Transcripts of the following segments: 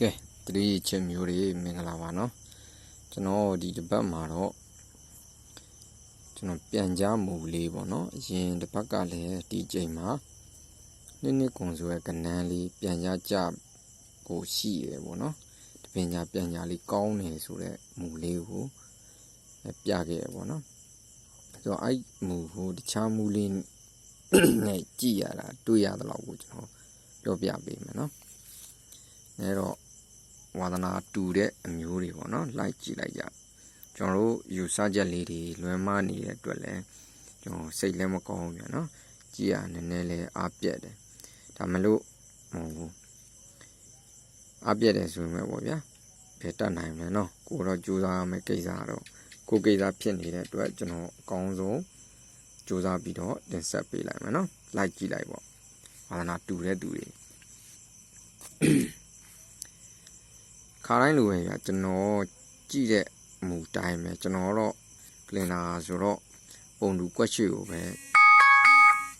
ကဲတတိချက်မျိုးတွေမင်္ဂလာပါနော်ကျွန်တော်ဒီတစ်ပတ်မှာတော့ကျွန်တော်ပြန်ကြားမူလေးပေါ့နော်အရင်တစ်ပတ်ကလည်းဒီချိန်မှာနှစ်နှစ်ကွန်ဆိုရဲ့ကနန်းလေးပြန်ကြားကြကိုရှိရပေါ့နော်တပင်ညာပြန်ကြားလေးကောင်းနေဆိုတဲ့မူလေးကိုပြခဲ့ရပေါ့နော်ဆိုတော့အဲ့မူကိုတခြားမူလေးနဲ့ကြည့်ရတာတွေ့ရတဲ့လောက်ကိုကျွန်တော်ပြောပြပေးမယ်နော်အဲတော့ ဝါသနာတူတဲ့အမျိုးတွေပေါ့နော်လိုက်ကြည့်လိုက်ကြကျွန်တော်တို့ယူဆချက်လေးတွေလွယ်မနေတဲ့အတွက်လည်းကျွန်တော်စိတ်လည်းမကောင်းဘူးပြန်နော်ကြည့်ရနည်းနည်းလေးအားပြက်တယ်ဒါမလို့ဟိုအားပြက်တယ်ဆိုရင်ပဲပေါ့ဗျာဘယ်တတ်နိုင်မလဲနော်ကိုတော့ကြိုးစားရမယ့်ကိစ္စတော့ကိုကိစ္စဖြစ်နေတဲ့အတွက်ကျွန်တော်အကောင်းဆုံးကြိုးစားပြီးတော့တင်ဆက်ပေးလိုက်မယ်နော်လိုက်ကြည့်လိုက်ပေါ့ဝါသနာတူတဲ့သူတွေ ခါတိုင်းလိုပဲဗျာကျွန်တော်ကြည့်တဲ့မူတိုင်းပဲကျွန်တော်တော့ကလင်နာဆိုတော့ပုံတူကွက်ချွေကိုပဲ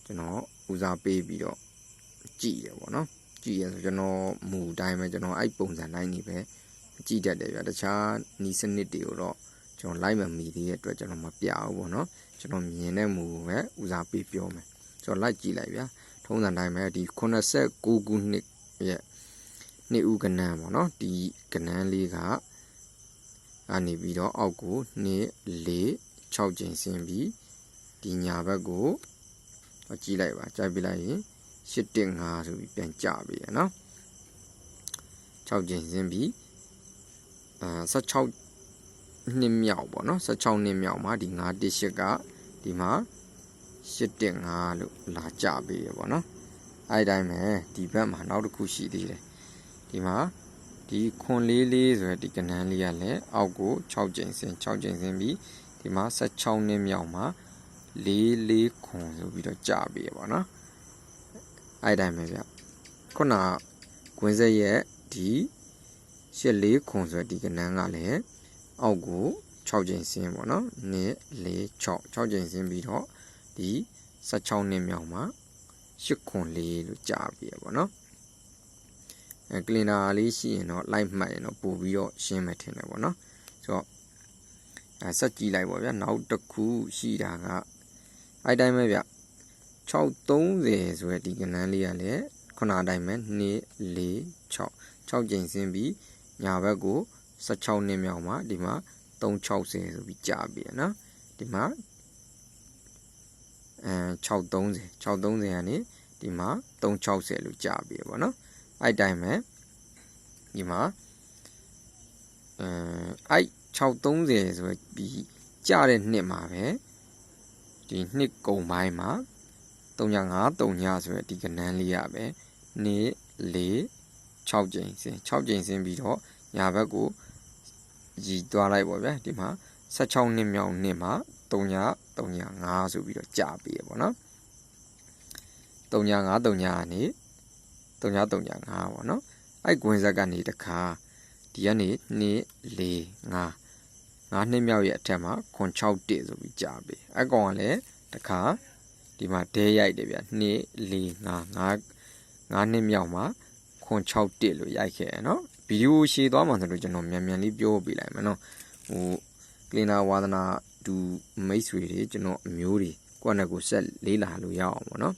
ကျွန်တော်ဦးစားပေးပြီးတော့ကြည့်ရပေါ့နော်ကြည့်ရဆိုကျွန်တော်မူတိုင်းပဲကျွန်တော်အဲ့ပုံစံတိုင်းနေပဲကြည့်တတ်တယ်ဗျာတခြားနီးစနစ်တွေကိုတော့ကျွန်တော်လိုက်မမီသေးတဲ့အတွက်ကျွန်တော်မပြဘူးပေါ့နော်ကျွန်တော်မြင်တဲ့မူကိုပဲဦးစားပေးပြောမယ်ကျွန်တော်လိုက်ကြည့်လိုက်ဗျာထုံးစံတိုင်းပဲဒီ89ခုနှစ်ရဲ့ နှစ်ဦးကနန်းပေါ့နော်ဒီကနန်းလေးကအနေပြီးတော့အောက်ကို2 4 6ကျင်ဆင်းပြီးဒီညာဘက်ကိုကြည့်လိုက်ပါကြိုက်ပြလိုက်ရင်815ဆိုပြီးပြန်ကြပြီရနော်6ကျင်ဆင်းပြီးအာ16နှစ်မြောက်ပေါ့နော်16နှစ်မြောက်မှာဒီ918ကဒီမှာ815လို့လာကြပြီရပေါ့နော်အဲ့တိုင်းပဲဒီဘက်မှာနောက်တစ်ခုရှိသေးတယ် ဒီမှာဒီခွန်လေးလေးဆိုရယ်ဒီကနန်းလေးကလည်းအောက်ကို6ကျိန်ဆင်း6ကျိန်ဆင်းပြီးဒီမှာ16နှစ်မြောက်မှာလေးလေးခွန်ဆိုပြီးတော့ကြာပြီပေါ့နော်အဲ့တိုင်းပဲဗျခုနကွင်းဆက်ရဲ့ဒီရှစ်လေးခွန်ဆိုဒီကနန်းကလည်းအောက်ကို6ကျိန်ဆင်းပေါ့နော်2 4 6 6ကျိန်ဆင်းပြီးတော့ဒီ16နှစ်မြောက်မှာ8ခွန်လေးလို့ကြာပြီပေါ့နော် အဲကလင်နာလေးရှိရင်တော့လိုက်မှတ်ရင်တော့ပို့ပြီးတော့ရှင်းမယ်ထင်တယ်ပေါ့နော်ဆိုတော့အဲဆက်ကြည့်လိုက်ပါဗျာနောက်တစ်ခုရှိတာကအဲ့တိုင်းပဲဗျ630ဆိုရဒီကနန်းလေးကလည်းခုနအတိုင်းပဲ2 4 6 6ကျိန်ဆင်းပြီးညာဘက်ကို16နှစ်မြောက်မှာဒီမှာ360ဆိုပြီးကြာပြီနော်ဒီမှာအဲ630 630ကနေဒီမှာ360လို့ကြာပြီပေါ့နော် အဲ့တိုင်းပဲဒီမှာအဲအဲ့630ဆိုပြီးကြာတဲ့နှစ်မှာပဲဒီနှစ်ကုံပိုင်းမှာ353ညဆိုရဒီကနန်းလေးရပဲနေ့၄6ကြိမ်စင်6ကြိမ်စင်ပြီးတော့ညာဘက်ကိုရည်သွားလိုက်ပါဗျာဒီမှာ16နှစ်မြောက်နှစ်မှာ3ည3ည5ဆိုပြီးတော့ကြာပြီပေါ့နော်3ည5 3ညကနေ 3935ပေါ့နော်အဲ့ကွင်းဆက်ကနေတခါဒီကနေ2 4 5 5နှစ်မြောက်ရဲ့အထက်မှာခွန်6တစ်ဆိုပြီးကြာပြီအကောင်ကလည်းတခါဒီမှာဒဲရိုက်တယ်ဗျ2 4 5 5 5နှစ်မြောက်မှာခွန်6တစ်လို့ရိုက်ခဲ့ရနော်ဗီဒီယိုရှည်သွားမှဆိုတော့ကျွန်တော်မြန်မြန်လေးပြောပြလိုက်မယ်နော်ဟိုကလင်နာဝါသနာဒူမိတ်ဆွေတွေကျွန်တော်အမျိုးတွေကိုယ့်နဲ့ကိုဆက်လေးလာလို့ရအောင်ပေါ့နော်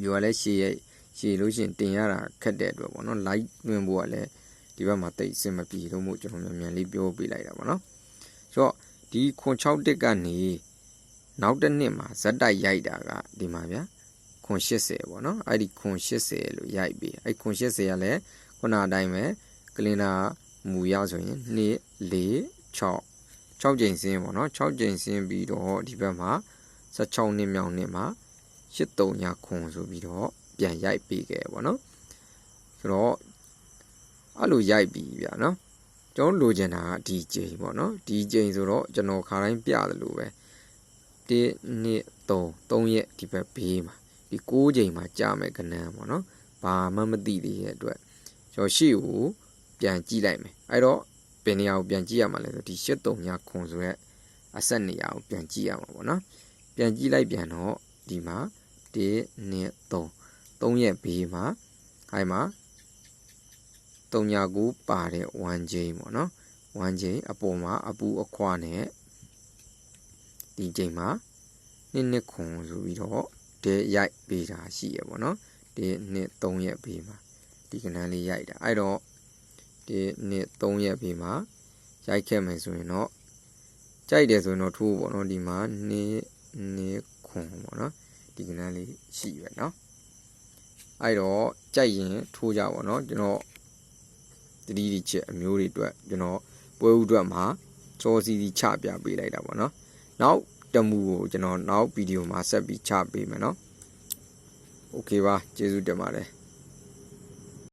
ဗီဒီယိုကလည်းရှည်ရဲ့ ရှည်လို့ရှိရင်တင်ရတာခက်တဲ့အတွက်ပေါ့နော် live တွင်ဖို့ကလည်းဒီဘက်မှာတိတ်အဆင်မပြေလို့မို့ကျွန်တော်မြန်မြန်လေးပြောပေးလိုက်တာပေါ့နော်ဆိုတော့ဒီခွန်6တက်ကနေနောက်တစ်နှစ်မှာဇက်တိုက်ရိုက်တာကဒီမှာဗျာခွန်80ပေါ့နော်အဲ့ဒီခွန်80လို့ရိုက်ပြီအဲ့ခွန်80ကလည်းခုနအတိုင်းပဲကလင်နာမူရဆိုရင်2 4 6 6ကြိမ်စင်းပေါ့နော်6ကြိမ်စင်းပြီးတော့ဒီဘက်မှာ16နှစ်မြောက်နှစ်မှာ83ညခွန်ဆိုပြီးတော့ ပြန်ရိုက်ပေးခဲ့ပေါ့နော်ဆိုတော့အဲ့လိုရိုက်ပြီးဗျာနော်ကျွန်တော်လိုချင်တာကဒီကြိမ်ပေါ့နော်ဒီကြိမ်ဆိုတော့ကျွန်တော်ခါတိုင်းပြတယ်လို့ပဲ1 2 3 3ရက်ဒီဘက်ဘေးမှာဒီ6ကြိမ်မှာကြာမယ်ကနန်းပေါ့နော်ဘာမှမသိသေးတဲ့အတွက်ကျွန်တော်ရှေ့ကိုပြန်ကြည့်လိုက်မယ်အဲ့တော့ဘယ်နေရာကိုပြန်ကြည့်ရမှာလဲဆိုဒီ83ညခွန်ဆိုရက်အဆက်နေရာကိုပြန်ကြည့်ရမှာပေါ့နော်ပြန်ကြည့်လိုက်ပြန်တော့ဒီမှာ1 2 3 3ရက်ဘေးမှာအဲ့မှာ39ပါတဲ့1ချိန်ပေါ့နော်1ချိန်အပေါ်မှာအပူအခွာနဲ့ဒီချိန်မှာနှစ်နှစ်ခွန်ဆိုပြီးတော့တဲရိုက်ပေးတာရှိရပေါ့နော်ဒီနှစ်3ရက်ပေးမှာဒီကဏ္ဍလေးရိုက်တာအဲ့တော့ဒီနှစ်3ရက်ပေးမှာရိုက်ခဲ့မယ်ဆိုရင်တော့ကြိုက်တယ်ဆိုရင်တော့ထိုးပေါ့နော်ဒီမှာနှစ်နှစ်ခွန်ပေါ့နော်ဒီကဏ္ဍလေးရှိရနော် အဲ့တော့ကြိုက်ရင်ထိုးကြပါတော့ကျွန်တော်တတိတိချက်အမျိုးတွေအတွက်ကျွန်တော်ပွဲဥအတွက်မှာစောစီစီချပြပေးလိုက်တာပေါ့နော်နောက်တမှုကိုကျွန်တော်နောက်ဗီဒီယိုမှာဆက်ပြီးချပေးမယ်နော်โอเคပါကျေးဇူးတင်ပါတယ်